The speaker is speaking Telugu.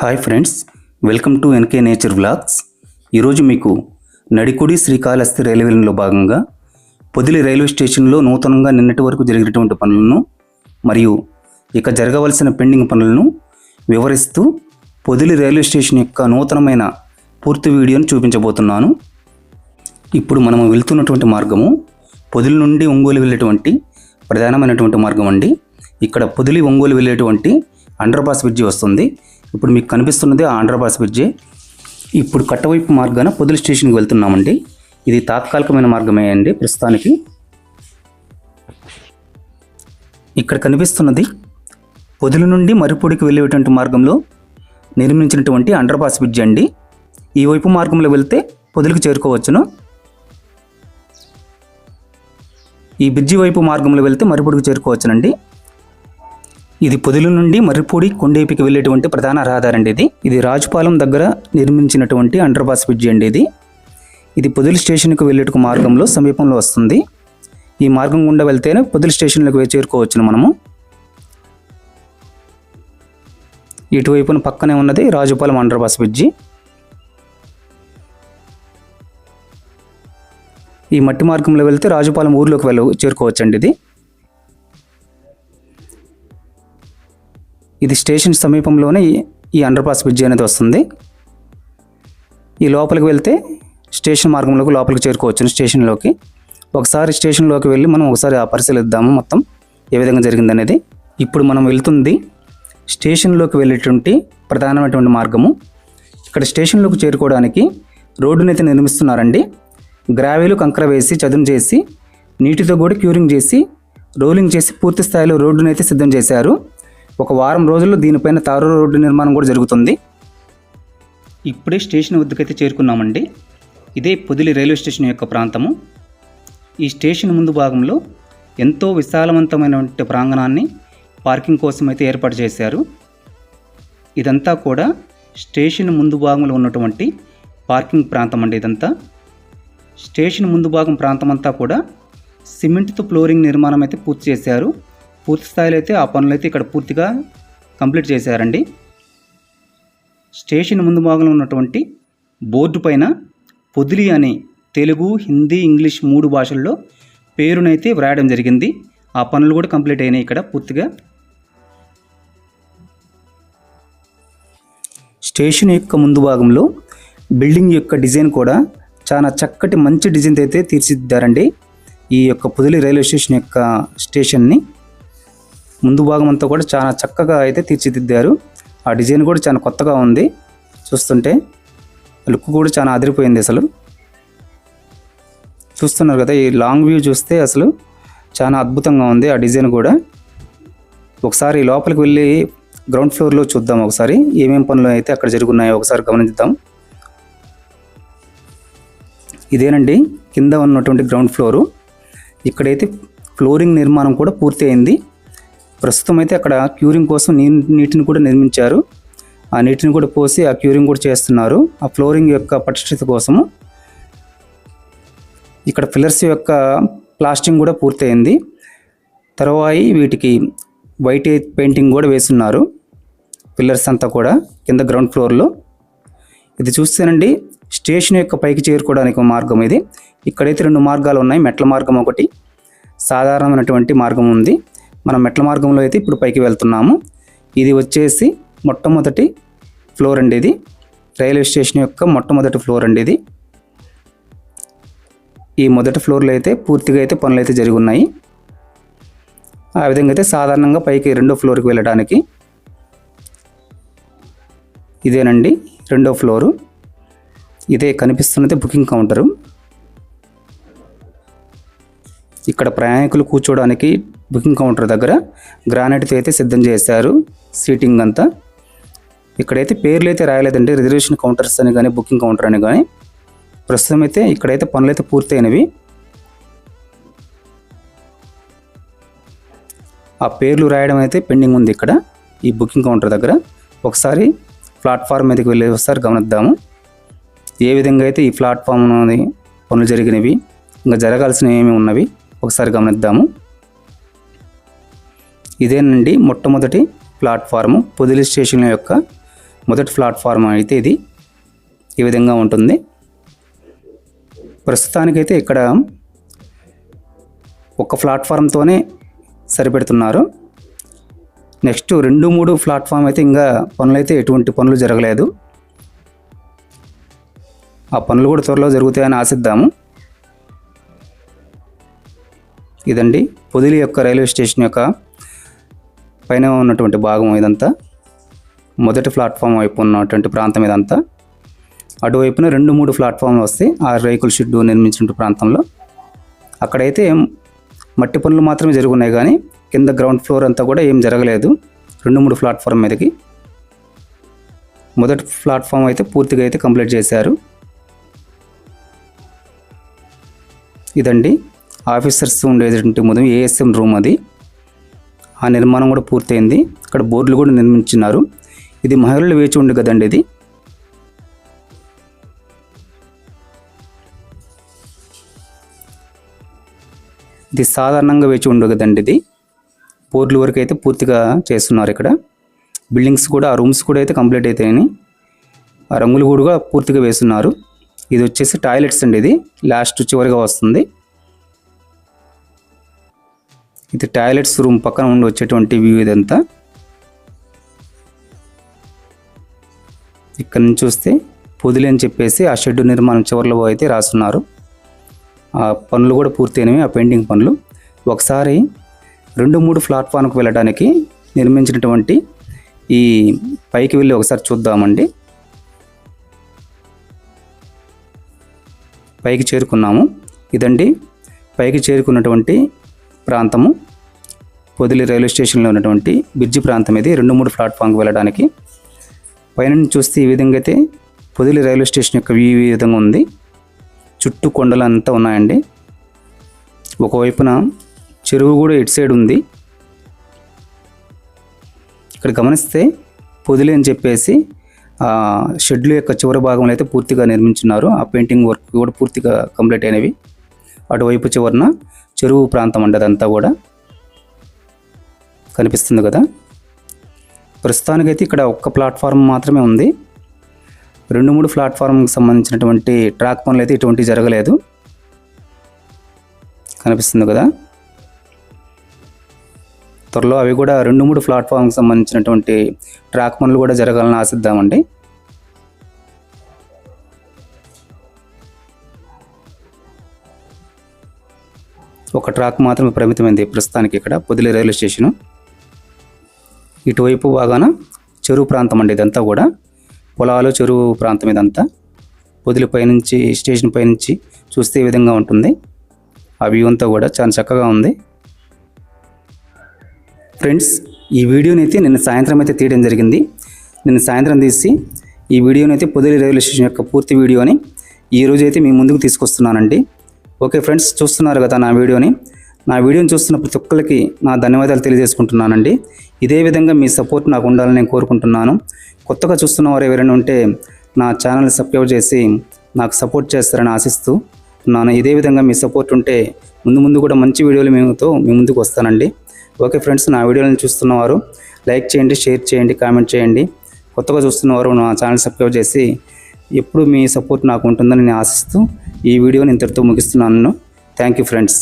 Hi friends welcome to N K nature vlogs. ఈరోజు మీకు నడికుడి శ్రీకాళహస్తి రైల్వే లైన్లో భాగంగా పొదిలి రైల్వే స్టేషన్లో నూతనంగా నిన్నటి వరకు జరిగినటువంటి పనులను మరియు ఇక జరగవలసిన పెండింగ్ పనులను వివరిస్తూ పొదిలి రైల్వే స్టేషన్ యొక్క నూతనమైన పూర్తి వీడియోను చూపించబోతున్నాను. ఇప్పుడు మనం వెళ్తున్నటువంటి మార్గము పొదిలి నుండి ఒంగోలు వెళ్ళేటువంటి ప్రధానమైనటువంటి మార్గం అండి. ఇక్కడ పొదిలి ఒంగోలు వెళ్ళేటువంటి అండర్ పాస్ బ్రిడ్జి వస్తుంది. ఇప్పుడు మీకు కనిపిస్తున్నది ఆ బ్రిడ్జి. ఇప్పుడు కట్టవైపు మార్గాన పొదులు స్టేషన్కి వెళ్తున్నామండి. ఇది తాత్కాలికమైన మార్గమే అండి ప్రస్తుతానికి. ఇక్కడ కనిపిస్తున్నది పొదులు నుండి మరిపూడికి వెళ్ళేటువంటి మార్గంలో నిర్మించినటువంటి అండర్పాస్ బ్రిడ్జ్ బ్రిడ్జి అండి. ఈ వైపు మార్గంలో వెళ్తే పొదులకు చేరుకోవచ్చును. ఈ బ్రిడ్జి వైపు మార్గంలో వెళ్తే మరిపూడికి చేరుకోవచ్చునండి. ఇది పొదిలి నుండి మర్రిపూడి కొండేపికి వెళ్ళేటువంటి ప్రధాన రహదారి అండి ఇది. ఇది రాజుపాలెం దగ్గర నిర్మించినటువంటి అండర్ పాస్ బ్రిడ్జి అండి ఇది. ఇది పొదిలి స్టేషన్కి వెళ్ళేటకు మార్గంలో సమీపంలో వస్తుంది. ఈ మార్గం గుండా వెళ్తేనే పొదిలి స్టేషన్లోకి వె- చేరుకోవచ్చును మనము. ఇటువైపున పక్కనే ఉన్నది రాజుపాలెం అండర్ పాస్ బ్రిడ్జి. ఈ మట్టి మార్గంలో వెళ్తే రాజుపాలెం ఊర్లోకి వెళ్ళ చేరుకోవచ్చండి ఇది. ఇది స్టేషన్ సమీపంలోనే ఈ- అండర్పాస్ అండర్ పాస్ బ్రిడ్జి అనేది వస్తుంది. ఈ లోపలికి వెళ్తే స్టేషన్ మార్గంలోకి లోపలికి చేరుకోవచ్చు స్టేషన్లోకి. ఒకసారి స్టేషన్లోకి వెళ్ళి మనం ఒకసారి ఆ పరిశీలిద్దాము మొత్తం ఏ విధంగా జరిగిందనేది. ఇప్పుడు మనం వెళ్తుంది స్టేషన్లోకి వెళ్ళేటువంటి ప్రధానమైనటువంటి మార్గము. ఇక్కడ స్టేషన్లోకి చేరుకోవడానికి రోడ్డునైతే నిర్మిస్తున్నారండి. గ్రావెలు కంకర వేసి చదును చేసి నీటితో కూడా క్యూరింగ్ చేసి రోలింగ్ చేసి పూర్తి స్థాయిలో రోడ్డునైతే సిద్ధం చేశారు. ఒక వారం రోజుల్లో దీనిపైన తారు రోడ్డు నిర్మాణం కూడా జరుగుతుంది. ఇప్పుడే స్టేషన్ వద్దకైతే చేరుకున్నామండి. ఇదే పొదిలి రైల్వే స్టేషన్ యొక్క ప్రాంతము. ఈ స్టేషన్ ముందు భాగంలో ఎంతో విశాలవంతమైనటువంటి ప్రాంగణాన్ని పార్కింగ్ కోసం అయితే ఏర్పాటు చేశారు. ఇదంతా కూడా స్టేషన్ ముందు భాగంలో ఉన్నటువంటి పార్కింగ్ ప్రాంతం అండి ఇదంతా. స్టేషన్ ముందు భాగం ప్రాంతమంతా కూడా సిమెంట్తో ఫ్లోరింగ్ నిర్మాణం అయితే పూర్తి చేశారు. పూర్తి స్థాయిలో అయితే ఆ పనులు అయితే ఇక్కడ పూర్తిగా కంప్లీట్ చేశారండి. స్టేషన్ ముందు భాగంలో ఉన్నటువంటి బోర్డు పైన పొదిలి అని తెలుగు హిందీ ఇంగ్లీష్ మూడు భాషల్లో పేరునైతే వ్రాయడం జరిగింది. ఆ పనులు కూడా కంప్లీట్ అయినాయి ఇక్కడ పూర్తిగా. స్టేషన్ యొక్క ముందు భాగంలో బిల్డింగ్ యొక్క డిజైన్ కూడా చాలా చక్కటి మంచి డిజైన్ అయితే తీర్చిదిద్దారండి. ఈ యొక్క పొదిలి రైల్వే స్టేషన్ యొక్క స్టేషన్ని. ముందు భాగం అంతా కూడా చాలా చక్కగా అయితే తీర్చిదిద్దారు. ఆ డిజైన్ కూడా చాలా కొత్తగా ఉంది. చూస్తుంటే లుక్ కూడా చాలా అదిరిపోయింది అసలు. చూస్తున్నారు కదా ఈ లాంగ్ వ్యూ చూస్తే అసలు చాలా అద్భుతంగా ఉంది ఆ డిజైన్ కూడా. ఒకసారి లోపలికి వెళ్ళి గ్రౌండ్ ఫ్లోర్లో చూద్దాం ఒకసారి. ఏమేమి పనులు అయితే అక్కడ జరుగున్నాయో ఒకసారి గమనిద్దాం. ఇదేనండి కింద ఉన్నటువంటి గ్రౌండ్ ఫ్లోరు. ఇక్కడైతే ఫ్లోరింగ్ నిర్మాణం కూడా పూర్తి అయింది ప్రస్తుతం అయితే అక్కడ క్యూరింగ్ కోసం నీటిని కూడా నిర్మించారు. ఆ నీటిని కూడా పోసి ఆ క్యూరింగ్ కూడా చేస్తున్నారు. ఆ ఫ్లోరింగ్ యొక్క పటిష్టత కోసము. ఇక్కడ పిల్లర్స్ యొక్క ప్లాస్టింగ్ కూడా పూర్తయింది. తర్వాయి వీటికి వైట్ పెయింటింగ్ కూడా వేస్తున్నారు పిల్లర్స్ అంతా కూడా కింద గ్రౌండ్ ఫ్లోర్లో. ఇది చూస్తేనండి స్టేషన్ యొక్క పైకి చేరుకోవడానికి ఒక మార్గం ఇది. ఇక్కడైతే రెండు మార్గాలు ఉన్నాయి. మెట్ల మార్గం ఒకటి. సాధారణమైనటువంటి మార్గం ఉంది. మనం మెట్ల మార్గంలో అయితే ఇప్పుడు పైకి వెళ్తున్నాము. ఇది వచ్చేసి మొట్టమొదటి ఫ్లోర్ అండి ఇది. రైల్వే స్టేషన్ యొక్క మొట్టమొదటి ఫ్లోర్ అండి ఇది. ఈ మొదటి ఫ్లోర్లో అయితే పూర్తిగా అయితే పనులు అయితే జరిగి ఉన్నాయి ఆ విధంగా అయితే సాధారణంగా పైకి రెండో ఫ్లోర్కి వెళ్ళడానికి ఇదేనండి రెండో ఫ్లోరు. ఇదే కనిపిస్తున్నది బుకింగ్ కౌంటరు. ఇక్కడ ప్రయాణికులు కూర్చోవడానికి బుకింగ్ కౌంటర్ దగ్గర గ్రానైట్తో అయితే సిద్ధం చేశారు సీటింగ్ అంతా. ఇక్కడైతే పేర్లు అయితే రాయలేదండి. రిజర్వేషన్ కౌంటర్స్ అని కానీ బుకింగ్ కౌంటర్ అని కానీ. ప్రస్తుతం అయితే ఇక్కడైతే పనులు అయితే పూర్తయినవి. ఆ పేర్లు రాయడం అయితే పెండింగ్ ఉంది ఇక్కడ ఈ బుకింగ్ కౌంటర్ దగ్గర. ఒకసారి ప్లాట్ఫామ్ మీదకి వెళ్ళి ఒకసారి గమనిద్దాము. ఏ విధంగా అయితే ఈ ప్లాట్ఫామ్ పనులు జరిగినవి ఇంకా జరగాల్సినవి ఏమి ఉన్నవి. ఒకసారి గమనిద్దాము. ఇదేనండి మొట్టమొదటి ప్లాట్ఫారము పొదిలి స్టేషన్ యొక్క మొదటి ప్లాట్ఫారం అయితే ఇది. ఈ విధంగా ఉంటుంది. ప్రస్తుతానికైతే ఇక్కడ ఒక ప్లాట్ఫారంతోనే సరిపెడుతున్నారు. నెక్స్ట్ రెండు మూడు ప్లాట్ఫామ్ అయితే ఇంకా పనులు అయితే ఎటువంటి పనులు జరగలేదు. ఆ పనులు కూడా త్వరలో జరుగుతాయని ఆశిద్దాము. ఇదండి. పొదిలి యొక్క రైల్వే స్టేషన్ యొక్క పైన ఉన్నటువంటి భాగం ఇదంతా. మొదటి ప్లాట్ఫామ్ వైపు ఉన్నటువంటి ప్రాంతం ఇదంతా. అటువైపున రెండు మూడు ప్లాట్ఫామ్లు వస్తాయి ఆ రేకుల షెడ్డు నిర్మించిన ప్రాంతంలో. అక్కడైతే మట్టి పనులు మాత్రమే జరుగున్నాయి కానీ కింద గ్రౌండ్ ఫ్లోర్ అంతా కూడా ఏం జరగలేదు. రెండు మూడు ప్లాట్ఫామ్ మీదకి. మొదటి ప్లాట్ఫామ్ అయితే పూర్తిగా అయితే కంప్లీట్ చేశారు. ఇదండి. ఆఫీసర్స్ ఉండేటువంటి మొదటి ఏఎస్ఎం రూమ్ అది. ఆ నిర్మాణం కూడా పూర్తయింది. ఇక్కడ బోర్డులు కూడా నిర్మించినారు. ఇది మహిళలు వేచి ఉండి కదండి ఇది. ఇది సాధారణంగా వేచి ఉండు కదండి ఇది. బోర్డుల వరకు అయితే పూర్తిగా చేస్తున్నారు ఇక్కడ. బిల్డింగ్స్ కూడా ఆ రూమ్స్ కూడా అయితే కంప్లీట్ అవుతాయని ఆ రంగులు కూడా పూర్తిగా వేస్తున్నారు. ఇది వచ్చేసి టాయిలెట్స్ అండి ఇది. లాస్ట్ చివరిగా వస్తుంది. ఇది టాయిలెట్స్ రూమ్ పక్కన ఉండి వచ్చేటువంటి వ్యూ ఇదంతా. ఇక్కడ నుంచి చూస్తే పొదిలి అని చెప్పేసి ఆ షెడ్ నిర్మాణం చివరిలో అయితే రాస్తున్నారు. ఆ పనులు కూడా పూర్తయినవి ఆ పెయింటింగ్ పనులు. ఒకసారి రెండు మూడు ప్లాట్ఫామ్కి వెళ్ళడానికి నిర్మించినటువంటి ఈ పైకి వెళ్ళి ఒకసారి చూద్దామండి. పైకి చేరుకున్నాము. ఇదండి పైకి చేరుకున్నటువంటి ప్రాంతము. పొదిలి రైల్వే స్టేషన్లో ఉన్నటువంటి బ్రిడ్జి ప్రాంతం ఇది. రెండు మూడు ప్లాట్ఫామ్కి వెళ్ళడానికి. పైన చూస్తే ఈ విధంగా అయితే పొదిలి రైల్వే స్టేషన్ యొక్క వ్యూ ఈ విధంగా ఉంది. చుట్టూ కొండలు అంతా ఉన్నాయండి. ఒకవైపున చెరువు కూడా ఇటు సైడ్ ఉంది. ఇక్కడ గమనిస్తే పొదిలి అని చెప్పేసి ఆ యొక్క చివరి భాగంలో అయితే పూర్తిగా నిర్మించున్నారు. ఆ పెయింటింగ్ వర్క్ కూడా పూర్తిగా కంప్లీట్ అయినవి. అటువైపు చివరన చెరువు ప్రాంతం అండి అదంతా కూడా కనిపిస్తుంది కదా. ప్రస్తుతానికైతే ఇక్కడ ఒక్క ప్లాట్ఫారం మాత్రమే ఉంది. రెండు మూడు ప్లాట్ఫారంకి సంబంధించినటువంటి ట్రాక్ పనులు అయితే ఇటువంటి జరగలేదు. కనిపిస్తుంది కదా. త్వరలో అవి కూడా రెండు మూడు ప్లాట్ఫామ్కి సంబంధించినటువంటి ట్రాక్ పనులు కూడా జరగాలని ఆశిద్దామండి. ఒక ట్రాక్ మాత్రమే పరిమితమైంది ప్రస్తుతానికి ఇక్కడ పొదిలి రైల్వే స్టేషను. ఇటువైపు బాగాన చెరువు ప్రాంతం అండి ఇదంతా కూడా. పొలాలు చెరువు ప్రాంతం ఇదంతా. పొదిలి పైనుంచి స్టేషన్ పైనుంచి చూస్తే ఈ విధంగా ఉంటుంది. ఆ వ్యూ అంతా కూడా చాలా చక్కగా ఉంది. ఫ్రెండ్స్ ఈ వీడియోని అయితే నిన్న సాయంత్రం అయితే తీయడం జరిగింది. నిన్న సాయంత్రం తీసి ఈ వీడియోని అయితే పొదిలి రైల్వే స్టేషన్ యొక్క పూర్తి వీడియోని ఈ అయితే మీ ముందుకు తీసుకొస్తున్నానండి. ఓకే ఫ్రెండ్స్ చూస్తున్నారు కదా నా వీడియోని. నా వీడియోని చూస్తున్న ప్రతి ఒక్కరికి నా ధన్యవాదాలు తెలియజేసుకుంటున్నానండి. ఇదే విధంగా మీ సపోర్ట్ నాకు ఉండాలని నేను కోరుకుంటున్నాను. కొత్తగా చూస్తున్న వారు ఎవరైనా ఉంటే నా ఛానల్ సబ్స్క్రైబ్ చేసి నాకు సపోర్ట్ చేస్తారని ఆశిస్తూ ఉన్నాను. ఇదే విధంగా మీ సపోర్ట్ ఉంటే ముందు ముందు కూడా మంచి వీడియోలు మేముతో మీ ముందుకు వస్తానండి. ఓకే ఫ్రెండ్స్ నా వీడియోలను చూస్తున్నవారు లైక్ చేయండి షేర్ చేయండి కామెంట్ చేయండి. కొత్తగా చూస్తున్నవారు నా ఛానల్ సబ్స్క్రైబ్ చేసి ఎప్పుడు మీ సపోర్ట్ నాకు ఉంటుందని నేను ఆశిస్తూ ఈ వీడియోని ఇంతటితో ముగిస్తున్నాను. Thank you friends